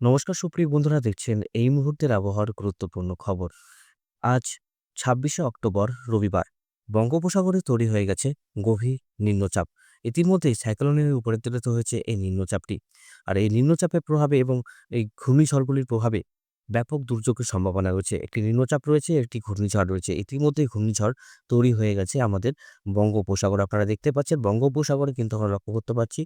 নমস্কার সুপ্রিয় বন্ধুরা, দেখছেন এই মুহূর্তের আবহাওয়ার গুরুত্বপূর্ণ খবর। আজ ছাব্বিশে অক্টোবর, রবিবার। বঙ্গোপসাগরে তৈরি হয়ে গেছে গভীর নিম্নচাপ। ইতিমধ্যেই সাইক্লোনের উপরে তুলিত হয়েছে এই নিম্নচাপটি। আর এই নিম্নচাপের প্রভাবে এবং এই ঘূর্ণিঝড়গুলির প্রভাবে ব্যাপক দুর্যোগের সম্ভাবনা রয়েছে। একটি নিম্নচাপ রয়েছে, একটি ঘূর্ণিঝড় রয়েছে। ইতিমধ্যেই ঘূর্ণিঝড় তৈরি হয়ে গেছে আমাদের বঙ্গোপসাগর। আপনারা দেখতে পাচ্ছেন বঙ্গোপসাগরে কিন্তু আমরা লক্ষ্য করতে পারছি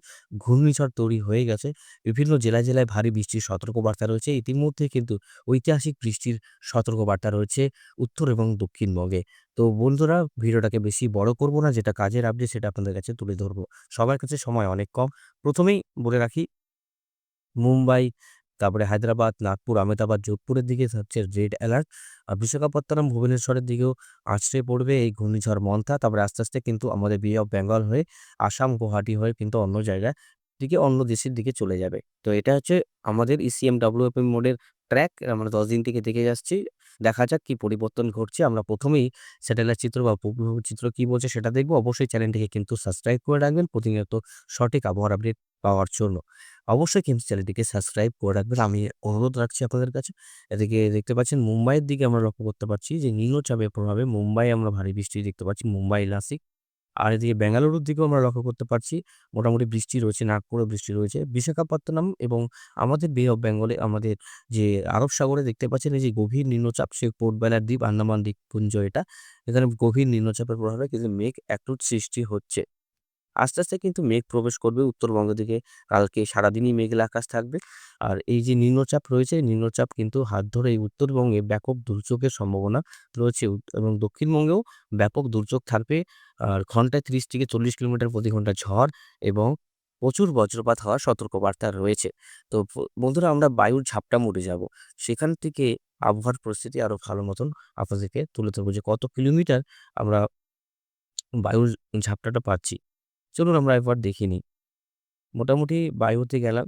ঘূর্ণিঝড় তৈরি হয়ে গেছে। বিভিন্ন জেলায় জেলায় ভারী বৃষ্টির সতর্কবার্তা রয়েছে। ইতিমধ্যে কিন্তু ঐতিহাসিক বৃষ্টির সতর্কবার্তা রয়েছে উত্তর এবং দক্ষিণবঙ্গে তো বন্ধুরা, ভিডিওটাকে বেশি বড় করব না, যেটা কাজের আপডেট সেটা আপনাদের কাছে তুলে ধরবো। সবার কাছে সময় অনেক কম। প্রথমেই বলে রাখি, মুম্বাই তারপরে হায়দ্রাবাদ, নাগপুর আমেদাবাদ যোধপুরের দিকে হচ্ছে রেড অ্যালার্ট আর বিশাখাপত্তনম, ভুবনেশ্বরের দিকেও আছড়ে পড়বে এই ঘূর্ণিঝড় মন্থা। তারপরে আস্তে আস্তে কিন্তু আমাদের বে অফ বেঙ্গল হয়ে আসাম, গুয়াহাটি হয়ে কিন্তু অন্য জায়গায় দিকে, অন্য দেশের দিকে চলে যাবে। তো এটা হচ্ছে আমাদের ইসিএম ডাব্লিউএফএম মোডের ট্র্যাক আমরা দশ দিন থেকে দেখে যাচ্ছি। দেখা যাক কি পরিবর্তন ঘটছে। আমরা প্রথমেই স্যাটেলাইট চিত্র বা চিত্র কি বলছে সেটা দেখব। অবশ্যই চ্যানেলটিকে কিন্তু সাবস্ক্রাইব করে রাখবেন। প্রতিনিয়ত সঠিক আবহাওয়ার আপডেট পাওয়ার জন্য। অবশ্যই কিন্তু চ্যানেলটিকে সাবস্ক্রাইব করে রাখবেন। আমি অনুরোধ রাখছি আপনাদের কাছে। এদিকে দেখতে পাচ্ছেন মুম্বাইয়ের দিকে আমরা লক্ষ্য করতে পারছি যে নিম্নচাপের প্রভাবে মুম্বাই আমরা ভারী বৃষ্টি দেখতে পাচ্ছি, মুম্বাই নাসিক। আর এদিকে বেঙ্গালুরুর দিকেও আমরা লক্ষ্য করতে পারছি, মোটামুটি বৃষ্টি রয়েছে, নাগপুরে বৃষ্টি রয়েছে। বিশাখাপত্তনম এবং আমাদের বে অফ বেঙ্গলে আমাদের যে আরব সাগরে দেখতে পাচ্ছেন এই যে গভীর নিম্নচাপ, সে পোর্ট বেলার দ্বীপ, আন্দামান দ্বীপপুঞ্জ এটা। এখানে গভীর নিম্নচাপের প্রভাবে কিন্তু মেঘ একটু সৃষ্টি হচ্ছে। আস্তে আস্তে কিন্তু মেঘ প্রবেশ করবে উত্তরবঙ্গ দিকে। কালকে সারাদিনই মেঘলা আকাশ থাকবে। আর এই যে নিম্নচাপ রয়েছে, নিম্নচাপ কিন্তু হাত ধরে এই উত্তরবঙ্গে ব্যাপক দুর্যোগের সম্ভাবনা রয়েছে এবং দক্ষিণবঙ্গেও ব্যাপক দুর্যোগ থাকবে। আর ঘন্টায় ত্রিশ থেকে চল্লিশ কিলোমিটার প্রতি ঘণ্টা ঝড় এবং প্রচুর বজ্রপাত হওয়ার সতর্কবার্তা রয়েছে। তো বন্ধুরা আমরা বায়ুর ঝাপটা মরে যাব। সেখান থেকে আবহাওয়ার পরিস্থিতি আরও ভালো মতন আপনাদেরকে তুলে ধরবো যে কত কিলোমিটার আমরা বায়ুর ঝাপটাটা পাচ্ছি। চলুন আমরা একবার দেখে নিই। মোটামুটি বায়ুতে গেলাম,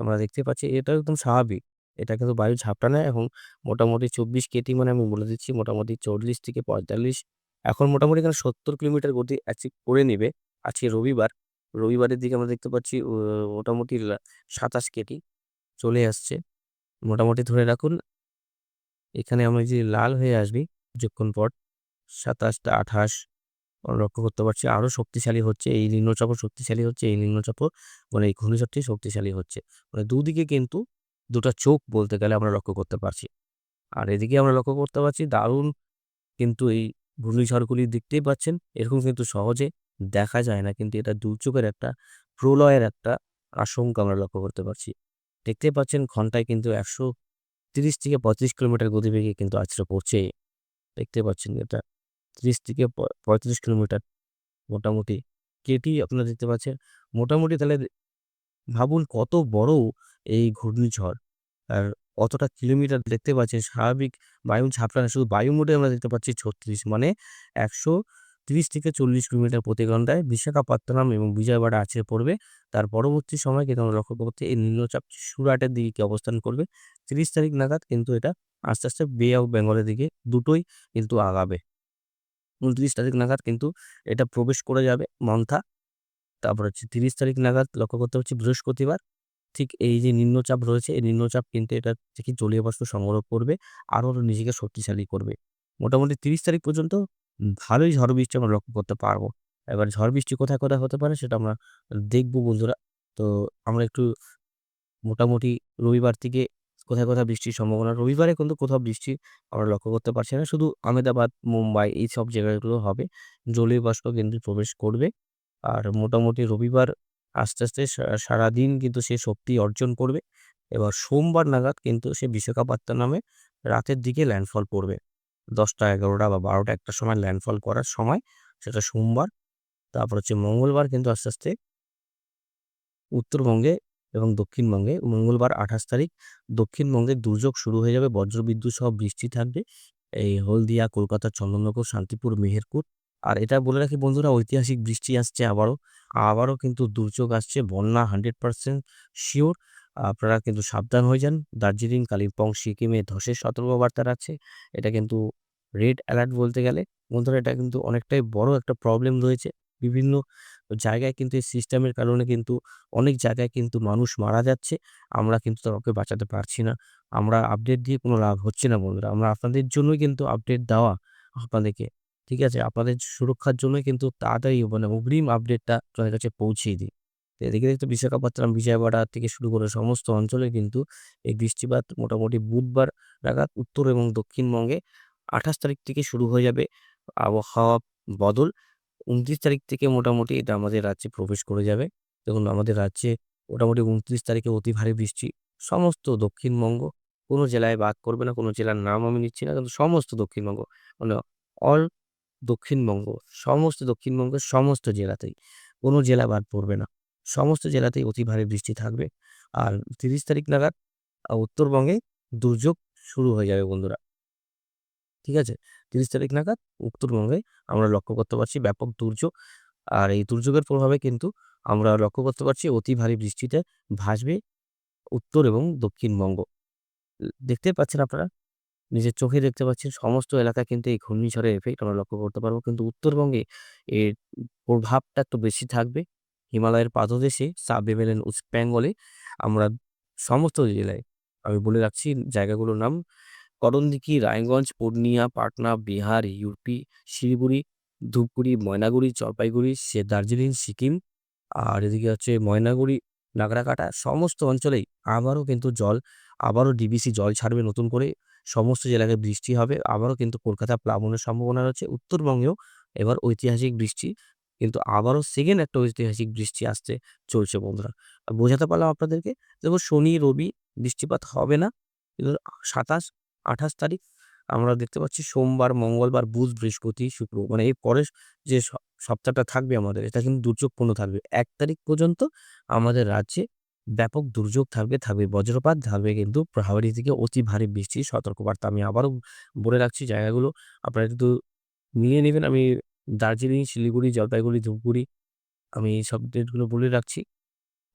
আমরা দেখতে পাচ্ছি এটা একদম স্বাভাবিক। এটা কিন্তু বায়ু ঝাপটা নেয় এবং মোটামুটি চব্বিশ কেটি মানে আমি বলে দিচ্ছি মোটামুটি চল্লিশ থেকে পঁয়তাল্লিশ, এখন মোটামুটি এখানে সত্তর কিলোমিটার গতি অ্যাচিভ করে নেবে। আজকে রবিবার, রবিবারের দিকে আমরা দেখতে পাচ্ছি মোটামুটি সাতাশ কেটি চলে আসছে। মোটামুটি ধরে রাখুন, এখানে আমরা যে লাল হয়ে আসবি, কিছুক্ষণ পর সাতাশটা আঠাশ। লক্ষ্য করতে পারছি আরও শক্তিশালী হচ্ছে। এই নিম্নচাপও শক্তিশালী হচ্ছে, এই নিম্নচাপও মানে এই ঘূর্ণিঝড়টি শক্তিশালী হচ্ছে। মানে দুদিকে কিন্তু দুটো চোখ বলতে গেলে আমরা লক্ষ্য করতে পারছি। আর এদিকে আমরা লক্ষ্য করতে পারছি দারুণ কিন্তু এই ঘূর্ণিঝড়গুলি দেখতেই পাচ্ছেন। এরকম কিন্তু সহজে দেখা যায় না কিন্তু এটা দুর্যোগের একটা, প্রলয়ের একটা আশঙ্কা আমরা লক্ষ্য করতে পারছি। দেখতে পাচ্ছেন ঘন্টায় কিন্তু একশো তিরিশ থেকে পঁয়ত্রিশ কিলোমিটার গতিবেগে কিন্তু আছড়ে পড়ছে। দেখতে পাচ্ছেন এটা। ত্রিশ থেকে পঁয়ত্রিশ কিলোমিটার মোটামুটি। কেটি আপনারা দেখতে পাচ্ছেন? মোটামুটি তাহলে ভাবুন কত বড় এই ঘূর্ণিঝড়। আর কতটা কিলোমিটার দেখতে পাচ্ছেন স্বাভাবিক বায়ু ঝাপটা না, শুধু বায়ুমোডে আমরা দেখতে পাচ্ছি ছত্রিশ মানে একশো তিরিশ থেকে চল্লিশ কিলোমিটার প্রতি ঘন্টায় বিশাখাপত্তনম এবং বিজয়বাড়া আছে পড়বে। তার পরবর্তী সময় কিন্তু আমরা লক্ষ্য করতে এই নিম্নচাপ সুরাটের দিকে কি অবস্থান করবে? তিরিশ তারিখ নাগাদ কিন্তু এটা আস্তে আস্তে বে অফ বেঙ্গলের দিকে দুটোই কিন্তু আগাবে। উনত্রিশ তারিখ নাগাদ কিন্তু এটা প্রবেশ করে যাবে মন্থা। তারপর হচ্ছে তিরিশ তারিখ নাগাদ লক্ষ্য করতে হচ্ছে বৃহস্পতিবার। ঠিক এই যে নিম্নচাপ রয়েছে, এই নিম্নচাপ কিন্তু এটা থেকে জলীয় বাষ্প সংগ্রহ করবে, আরও নিজেকে শক্তিশালী করবে। মোটামুটি তিরিশ তারিখ পর্যন্ত ভালোই ঝড় বৃষ্টি আমরা লক্ষ্য করতে পারব। এবার ঝড় বৃষ্টি কোথায় কোথায় হতে পারে সেটা আমরা দেখব বন্ধুরা। তো আমরা একটু মোটামুটি রবিবার থেকে কোথায় কোথায় বৃষ্টির সম্ভাবনা। রবিবারে কিন্তু কোথাও বৃষ্টি আমরা লক্ষ্য করতে পারছি না। শুধু আমেদাবাদ মুম্বাই এই সব জায়গাগুলো হবে। জলীয় বাষ্প কিন্তু প্রবেশ করবে। আর মোটামুটি রবিবার আস্তে আস্তে সারাদিন কিন্তু সে শক্তি অর্জন করবে। এবার সোমবার নাগাদ কিন্তু সে বিশাখাপত্তনমে রাতের দিকে ল্যান্ডফল পড়বে। দশটা, এগারোটা বা বারোটা একটা সময় ল্যান্ডফল করার সময় সেটা সোমবার। তারপর হচ্ছে মঙ্গলবার কিন্তু আস্তে আস্তে উত্তরবঙ্গে এবং দক্ষিণবঙ্গে মঙ্গলবার আঠাশ তারিখ দক্ষিণবঙ্গে দুর্যোগ শুরু হয়ে যাবে। বজ্রবিদ্যুৎ সহ বৃষ্টি থাকবে। এই হলদিয়া, কলকাতা, চন্দননগর, শান্তিপুর, মেহেরপুর। আর এটা বলে রাখি বন্ধুরা, ঐতিহাসিক বৃষ্টি আসছে আবারও। আবারও কিন্তু দুর্যোগ আসছে, বন্যা হান্ড্রেড পার্সেন্ট শিওর। আপনারা কিন্তু সাবধান হয়ে যান। দার্জিলিং, কালিম্পং, সিকিমে ধসের সতর্কবার্তা রাখছে। এটা কিন্তু রেড অ্যালার্ট বলতে গেলে। বন্ধুরা, এটা কিন্তু অনেকটাই বড় একটা প্রবলেম রয়েছে। বিভিন্ন জায়গায় কিন্তু এই সিস্টেমের কারণে কিন্তু অনেক জায়গায় কিন্তু মানুষ মারা যাচ্ছে। আমরা কিন্তু কাউকে বাঁচাতে পারছি না। আমরা আপডেট দিয়ে কোনো লাভ হচ্ছে না বন্ধুরা। আমরা আপনাদের জন্যই কিন্তু আপডেট দেওয়া আপনাদেরকে। ঠিক আছে? আপনাদের সুরক্ষার জন্যই কিন্তু তাড়াতাড়ি মানে অগ্রিম আপডেটটা আপনাদের কাছে পৌঁছিয়ে দিই। এদিকে দেখতে বিশাখাপত্তনম, বিজয়ওয়াড়া থেকে শুরু করে সমস্ত অঞ্চলে কিন্তু এই বৃষ্টিপাত মোটামুটি বুধবার নাগাদ উত্তর এবং দক্ষিণবঙ্গে ২৮ তারিখ থেকে শুরু হয়ে যাবে আবহাওয়া বদল। ২৯ তারিখ থেকে মোটামুটি এটা আমাদের রাজ্যে প্রবেশ করে যাবে। দেখুন আমাদের রাজ্যে মোটামুটি ২৯ তারিখে অতি ভারী বৃষ্টি। সমস্ত দক্ষিণবঙ্গ, কোনো জেলায় বাদ করবে না। কোনো জেলার নাম আমি নিচ্ছি না। কিন্তু সমস্ত দক্ষিণবঙ্গ মানে অল দক্ষিণবঙ্গ, সমস্ত দক্ষিণবঙ্গের সমস্ত জেলাতেই। কোনো জেলা বাদ পড়বে না। সমস্ত জেলাতেই অতি ভারী বৃষ্টি থাকবে। আর ৩০ তারিখ নাগাদ উত্তরবঙ্গে দুর্যোগ শুরু হয়ে যাবে বন্ধুরা। ঠিক আছে? ৩০ তারিখ নাগাদ উত্তরবঙ্গে আমরা লক্ষ্য করতে পারছি ব্যাপক দুর্যোগ। আর এই দুর্যোগের প্রভাবে কিন্তু আমরা লক্ষ্য করতে পারছি অতি ভারী বৃষ্টিতে ভাসবে উত্তর এবং দক্ষিণবঙ্গ। ল দেখতেই পাচ্ছেন আপনারা। নিজের চোখে দেখতে পাচ্ছেন সমস্ত এলাকা কিন্তু এই ঘূর্ণিঝড়ের এফেক্ট আমরা লক্ষ্য করতে পারব। কিন্তু উত্তরবঙ্গে এর প্রভাবটা একটু বেশি থাকবে। হিমালয়ের পাদদেশে সাব হিমালয়ান ওয়েস্ট বেঙ্গলে আমরা সমস্ত জেলায়, আমি বলে রাখছি জায়গাগুলোর নাম করণদিঘি, রায়গঞ্জ, পূর্ণিয়া, পাটনা, বিহার, ইউপি, শিলিগুড়ি, ধূপগুড়ি, ময়নাগুড়ি, জলপাইগুড়ি, সে দার্জিলিং, সিকিম আর এদিকে হচ্ছে ময়নাগুড়ি, নাগরাকাটা সমস্ত অঞ্চলেই আবারও কিন্তু জল আবারও ডিভিসি জল ছাড়বে নতুন করে। সমস্ত জেলায় বৃষ্টি হবে। আবারও কিন্তু কলকাতা প্লাবনের সম্ভাবনা রয়েছে। উত্তরবঙ্গেও এবার ঐতিহাসিক বৃষ্টি কিন্তু আবারও সেকেন্ড একটা ঐতিহাসিক বৃষ্টি আসতে চলছে বন্ধুরা। বোঝাতে পারলাম আপনাদেরকে? দেখুন শনি, রবি বৃষ্টিপাত হবে না। কিন্তু ২৭, ২৮ তারিখ আমরা দেখতে পাচ্ছি সোমবার, মঙ্গলবার, বুধ, বৃহস্পতি, শুক্র মানে এর পরের যে সপ্তাহটা থাকবে আমাদের এটা কিন্তু দুর্যোগপূর্ণ থাকবে। এক তারিখ পর্যন্ত আমাদের রাজ্যে ব্যাপক দুর্যোগ থাকবে, থাকবে বজ্রপাত, থাকবে কিন্তু ভারী থেকে অতি ভারী বৃষ্টির সতর্কবার্তা। আমি আবারও বলে রাখছি জায়গাগুলো আপনারা কিন্তু নিয়ে নেবেন আমি দার্জিলিং, শিলিগুড়ি, জলপাইগুড়ি, ধূপগুড়ি আমি সব ডেটগুলো বলে রাখছি।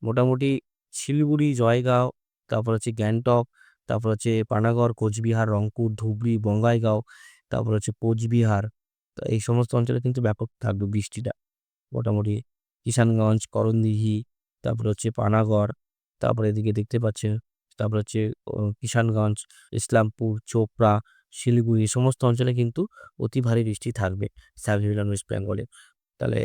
মোটামুটি শিলিগুড়ি, জয়গাঁও, তারপর হচ্ছে গ্যাংটক, তারপর হচ্ছে পানাগড়, কোচবিহার, রংপুর, ধুবড়ি, বঙ্গাইগাঁও, তারপর হচ্ছে কোচবিহার। তো এই সমস্ত অঞ্চলে কিন্তু ব্যাপক থাকবে বৃষ্টিটা। মোটামুটি কিষানগঞ্জ, করণদিঘি, তারপরে হচ্ছে পানাগড়, তারপরে এদিকে দেখতে পাচ্ছেন তারপর হচ্ছে কিষানগঞ্জ, ইসলামপুর, চোপড়া, শিলিগুড়ি সমস্ত অঞ্চলে কিন্তু অতি ভারী বৃষ্টি থাকবে সাব হিমালয়ান ওয়েস্ট বেঙ্গলে। তাহলে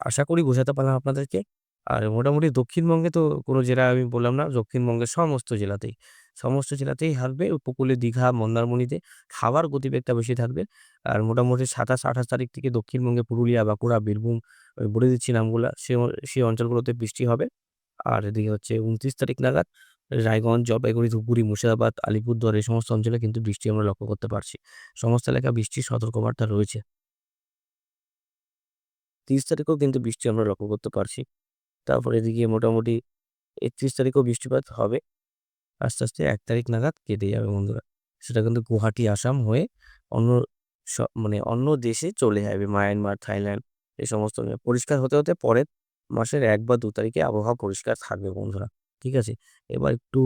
আশা করি বোঝাতে পারলাম আপনাদেরকে। আর মোটামুটি দক্ষিণবঙ্গে তো কোনো জেলা আমি বললাম না। দক্ষিণবঙ্গের সমস্ত জেলাতেই, সমস্ত জেলাতেই থাকবে উপকূলে দীঘা, মন্দারমণিতে হাওয়ার গতিবেগটা বেশি থাকবে। আর মোটামুটি ২৭, ২৮ তারিখ থেকে দক্ষিণবঙ্গে পুরুলিয়া, বাঁকুড়া, বীরভূম বলে দিচ্ছি নামগুলা সে সেই অঞ্চলগুলোতে বৃষ্টি হবে। আর এদিকে হচ্ছে ২৯ তারিখ নাগাদ রায়গঞ্জ, জলপাইগুড়ি, ধূপগুড়ি, মুর্শিদাবাদ, আলিপুরদুয়ার এই সমস্ত অঞ্চলে কিন্তু বৃষ্টি আমরা লক্ষ্য করতে পারছি। সমস্ত এলাকা বৃষ্টির সতর্কবার্তা রয়েছে। ৩০ তারিখেও কিন্তু বৃষ্টি আমরা লক্ষ্য করতে পারছি। তারপর এদিকে মোটামুটি ৩১ তারিখেও বৃষ্টিপাত হবে। আস্তে, আস্তে এক তারিখ নাগাদ কেটে যাবে বন্ধুরা। সেটা কিন্তু গুয়াহাটি, আসাম হয়ে অন্য মানে অন্য দেশে চলে যাবে। মায়ানমার, থাইল্যান্ড এই সমস্ত পরিষ্কার হতে, হতে পরের মাসের ১ বা ২ তারিখে আবহাওয়া পরিষ্কার থাকবে বন্ধুরা। ঠিক আছে? এবার একটু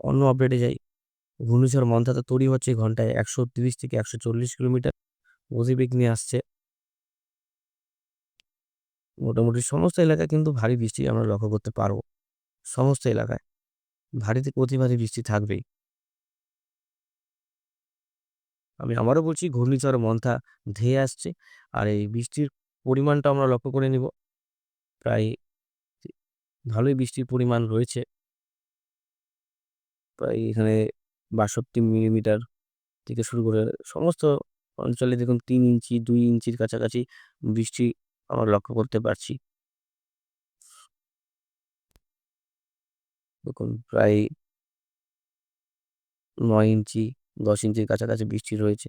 অন্য আপডেটে যাই। ঘূর্ণিঝড় মন্থা তো তৈরি হচ্ছে ঘন্টায় ১৩০ থেকে ১৪০ কিলোমিটার গতিবেগ নিয়ে আসছে। মোটামুটি সমস্ত এলাকায় কিন্তু ভারী বৃষ্টি আমরা লক্ষ্য করতে পারব। সমস্ত এলাকায়। ভারী থেকে অতি ভারী বৃষ্টি থাকবেই। আমি আবারও বলছি ঘূর্ণিঝড় মন্থা ধেয়ে আসছে। আর এই বৃষ্টির পরিমাণটা আমরা লক্ষ্য করে নিব। প্রায় ভালোই বৃষ্টির পরিমাণ রয়েছে। প্রায় এখানে ৬২ মিলিমিটার থেকে শুরু করে সমস্ত অঞ্চলে দেখুন তিন ইঞ্চি, দুই ইঞ্চির কাছাকাছি বৃষ্টি আমরা লক্ষ্য করতে পারছি। দেখুন প্রায় ৯ ইঞ্চি, ১০ ইঞ্চির কাছাকাছি বৃষ্টি রয়েছে।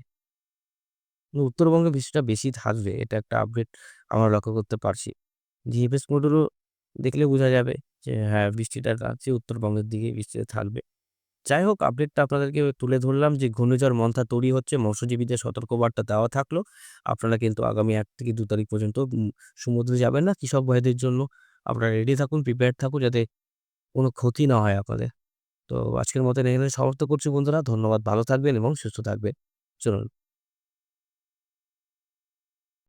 উত্তরবঙ্গে বৃষ্টিটা বেশি থাকবে। এটা একটা আপডেট আমরা লক্ষ্য করতে পারছি। জিএফএস মডেলও দেখলে বোঝা যাবে যে হ্যাঁ, বৃষ্টিটা রাজ্যে উত্তরবঙ্গের দিকে বৃষ্টিটা থাকবে। যাই হোক আপডেটটা আপনাদেরকে তুলে ধরলাম যে ঘূর্ণিঝড় মন্থা তৈরি হচ্ছে। মৎস্যজীবীদের সতর্কবার্তা দেওয়া থাকল। আপনারা কিন্তু আগামী এক থেকে দু তারিখ পর্যন্ত সমুদ্রে যাবেন না। কৃষক ভাইদের জন্য আপনারা রেডি থাকুন, প্রিপেয়ার্ড থাকুন যাতে কোনো ক্ষতি না হয় আপনাদের। তো আজকের মতন এখানে সমাপ্ত করছি বন্ধুরা। ধন্যবাদ। ভালো থাকবেন এবং সুস্থ থাকবেন। চলুন।